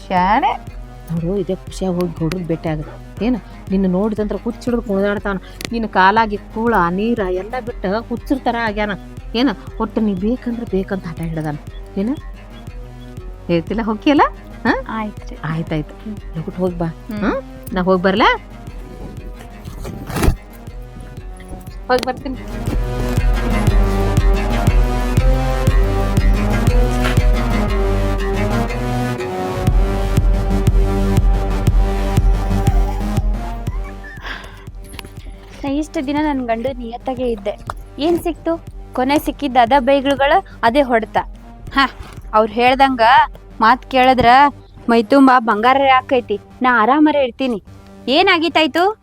ಶಾಣೆ. ನೋಡು ಇದೇ ಖುಷಿಯಾಗಿ ಹೋಗಿ ಗೌಡ್ರಿಗೆ ಭೇಟಿ ಆಗುತ್ತೆ. ಏನು? ನಿನ್ನ ನೋಡಿದಂದ್ರೆ ಹುಚ್ಚಿಡಿದು ಕುಣಿದಾಡ್ತಾನ ನಿನ್ನ ಕಾಲಾಗಿ ಕೂಳ ನೀರ ಎಲ್ಲ ಬಿಟ್ಟು ಹುಚ್ಚರ ಥರ ಆಗ್ಯಾನ. ಏನು? ಒಟ್ಟು ನೀ ಬೇಕಂದ್ರೆ ಬೇಕಂತ ಹಠ ಹಿಡ್ದಾನ. ಏನು? ಹೇಳ್ತಿಲ್ಲ? ಹೋಗಿಯಲ್ಲ? ಆಯ್ತು ಆಯ್ತಾಯ್ತು ಲಗುಟ್ ಹೋಗಿ ಬಾ. ಹ್ಮ್. ನಾ ಹೋಗಿ ಬರಲಾ? ಹೋಗಿ ಬರ್ತೀನಿ. ಇಷ್ಟು ದಿನ ನನ್ನ ಗಂಡು ನಿಯತ್ತಾಗೆ ಇದ್ದೆ. ಏನ್ ಸಿಕ್ತು? ಕೊನೆ ಸಿಕ್ಕಿದ್ದ ಅದ ಬೈಗಳುಗಳ ಅದೇ ಹೊಡೆತ. ಹಾ, ಅವ್ರು ಹೇಳ್ದಂಗ ಮಾತ್ ಕೇಳಿದ್ರ ಮೈ ತುಂಬಾ ಬಂಗಾರ ಯಾಕೈತಿ ನಾ ಆರಾಮರೇ ಇರ್ತೀನಿ. ಏನಾಗಿತ್ತಾಯ್ತು